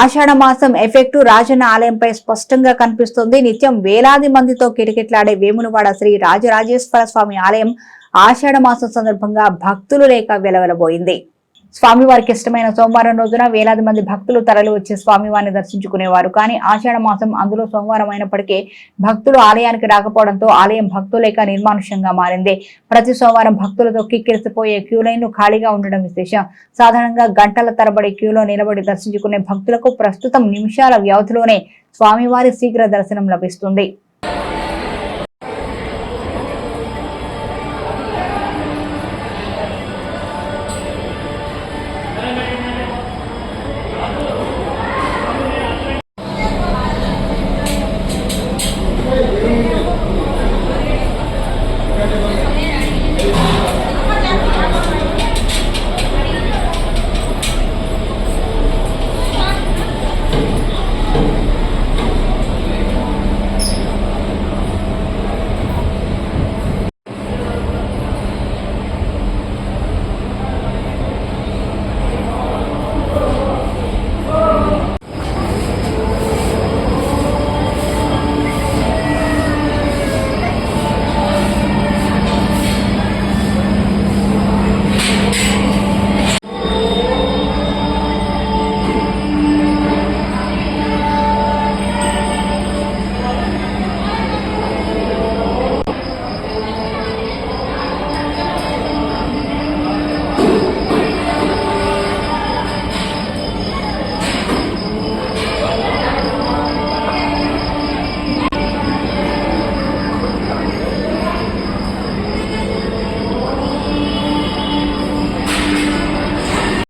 ఆషాఢ మాసం ఎఫెక్టు రాజన్న ఆలయంపై స్పష్టంగా కనిపిస్తుంది. నిత్యం వేలాది మందితో కిటకిట్లాడే వేములవాడ శ్రీ రాజరాజేశ్వర స్వామి ఆలయం ఆషాఢ మాసం సందర్భంగా భక్తులు లేక వెలవెలబోయింది. స్వామివారికి ఇష్టమైన సోమవారం రోజున వేలాది మంది భక్తులు తరలి వచ్చి స్వామివారిని దర్శించుకునేవారు. కానీ ఆషాఢ మాసం అందులో సోమవారం అయినప్పటికీ భక్తులు ఆలయానికి రాకపోవడంతో ఆలయం భక్తులేక నిర్మానుష్యంగా మారింది. ప్రతి సోమవారం భక్తులతో కిక్కిరిసిపోయే క్యూ లైన్లు ఖాళీగా ఉండడం విశేషం. సాధారణంగా గంటల తరబడి క్యూలో నిలబడి దర్శించుకునే భక్తులకు ప్రస్తుతం నిమిషాల వ్యవధిలోనే స్వామివారి శీఘ్ర దర్శనం లభిస్తుంది.